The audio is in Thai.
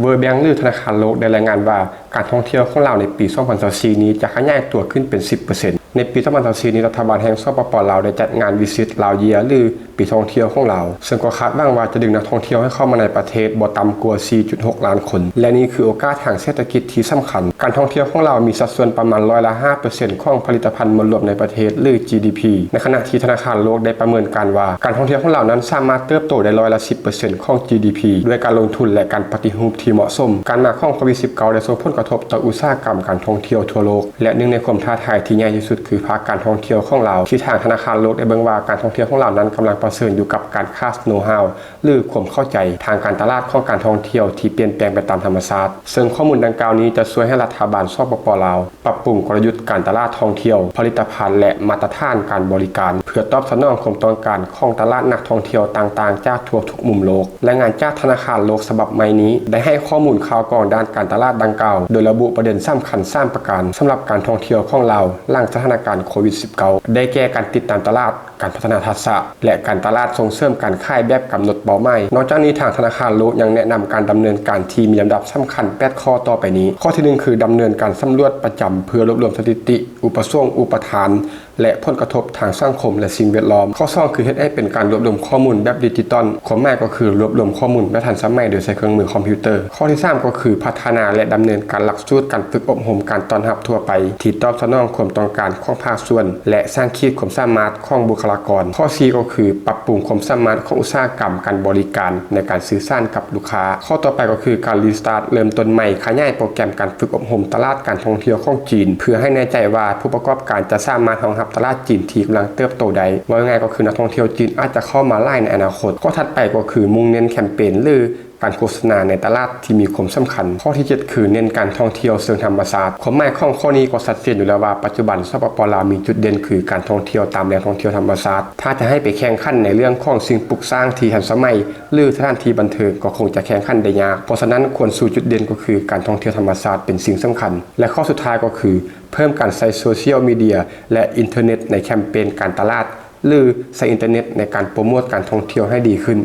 เวอร์แบงค์หรือธนาคารโลกได้รายงานว่าการท่องเที่ยวของเราในปี 2024นี้จะขยายตัวขึ้นเป็น 10% ในปี2024นี้รัฐบาลแห่งสปปลาวได้จัดงานวิสิตลาวเยียหรือปีท่องเที่ยวของเรา ซึ่งก็คาดหวังว่าจะดึงนักท่องเที่ยวให้เข้ามาในประเทศบ่ต่ำกว่า 4.6 ล้านคน และนี่คือโอกาสทางเศรษฐกิจที่สำคัญ การท่องเที่ยวของเรามีสัดส่วนประมาณร้อยละ5%ของผลิตภัณฑ์มวลรวมในประเทศหรือ GDP ในขณะที่ธนาคารโลกได้ประเมินการว่า การท่องเที่ยวของเรานั้นสามารถเติบโตได้ร้อยละ 10%ของ GDP ด้วยการลงทุนและการปฏิรูปที่เหมาะสม การมาของโควิด -19 ได้ส่งผลกระทบต่ออุตสาหกรรมการท่องเที่ยวทั่วโลก และหนึ่งในความท้าทายที่ใหญ่ที่สุดคือภาคการท่องเที่ยวของเราที่ทางธนาคารโลกได้เบิ่งว่าการท่องเที่ยวของเรานั้นกำลังประเสริฐอยู่กับการคาสโนฮาวหรือความเข้าใจทางการตลาดของการท่องเที่ยวที่เปลี่ยนแปลงไปตามธรรมชาติซึ่งข้อมูลดังกล่าวนี้จะช่วยให้รัฐบาลสปปลาวปรับปรุงกลยุทธ์การตลาดท่องเที่ยว ผลิตภัณฑ์และมาตรฐานการบริการ เพื่อตอบสนองความต้องการของตลาดนักท่องเที่ยวต่างๆ จากทั่วทุกมุมโลก และงานจากธนาคารโลกฉบับใหม่นี้ ได้ให้ข้อมูลข่าวกรองด้านการตลาดดังกล่าว โดยระบุประเด็นสำคัญสามประการสำหรับการท่องเที่ยวของเราหลังสถานการณ์โควิด -19 ได้แก้การติดตามตลาดการพัฒนาทักษะ และการตลาดส่งเสริมการขายแบบกำหนดเป้าหมายนอกจากนี้ทางธนาคารโลกยังแนะนำการดำเนินการที่มีลำดับสำคัญ 8 ข้อต่อไปนี้ ข้อที่หนึ่งคือดำเนินการสำรวจประจำเพื่อรวบรวมสถิติ อุปสงค์อุปทาน และผลกระทบทางสังคมและสิ่งแวดล้อม ข้อ2คือเฮ็ดให้เป็นการรวบรวมข้อมูลแบบดิจิตอลความหมายก็คือรวบรวมข้อมูลแบบทันสมัยโดยใช้เครื่องมือคอมพิวเตอร์ ข้อที่ 3 ก็คือพัฒนาและดำเนินการหลักสูตรการฝึกอบรมการต้อนรับทั่วไป ที่ตอบสนองความต้องการของภาคส่วน และสร้างขีดความสามารถของบุคลากร ข้อ4ก็คือปรับปรุงความสามารถของอุตสาหกรรมการบริการในการสื่อสารกับลูกค้า ข้อต่อไปก็คือการรีสตาร์ทเริ่มต้นใหม่ขยายโปรแกรมการฝึกอบรมตลาดการท่องเที่ยวของจีน เพื่อให้แน่ใจว่าผู้ประกอบการจะสามารถรองรับตลาดจีนที่กำลังเติบโตได้ว่าง่ายก็คือนักท่องเที่ยวจีนอาจจะเข้ามาไล่ในอนาคต ข้อถัดไปก็คือมุ่งเน้นแคมเปญหรือการโฆษณาในตลาดที่มีความสำคัญ ข้อที่ 7 คือเน้นการท่องเที่ยวเชิงธรรมศาสตร์ความหมายของข้อนี้ก็ชัดเจนอยู่แล้วว่าปัจจุบันสปปลาวมีจุดเด่นคือการท่องเที่ยวตามแหล่งท่องเที่ยวธรรมศาสตร์ถ้าจะให้ไปแข่งขันในเรื่องของสิ่งปลูกสร้างที่ทันสมัย หรือสถานที่บันเทิงก็คงจะแข่งขันได้ยากเพราะฉะนั้นควรสู่จุดเด่นก็คือการท่องเที่ยวธรรมศาสตร์เป็นสิ่งสำคัญ และข้อสุดท้ายก็คือ เพิ่มการใช้โซเชียลมีเดียและอินเทอร์เน็ตในแคมเปญการตลาดหรือใช้อินเทอร์เน็ตในการโปรโมทการท่องเที่ยวให้ดีขึ้น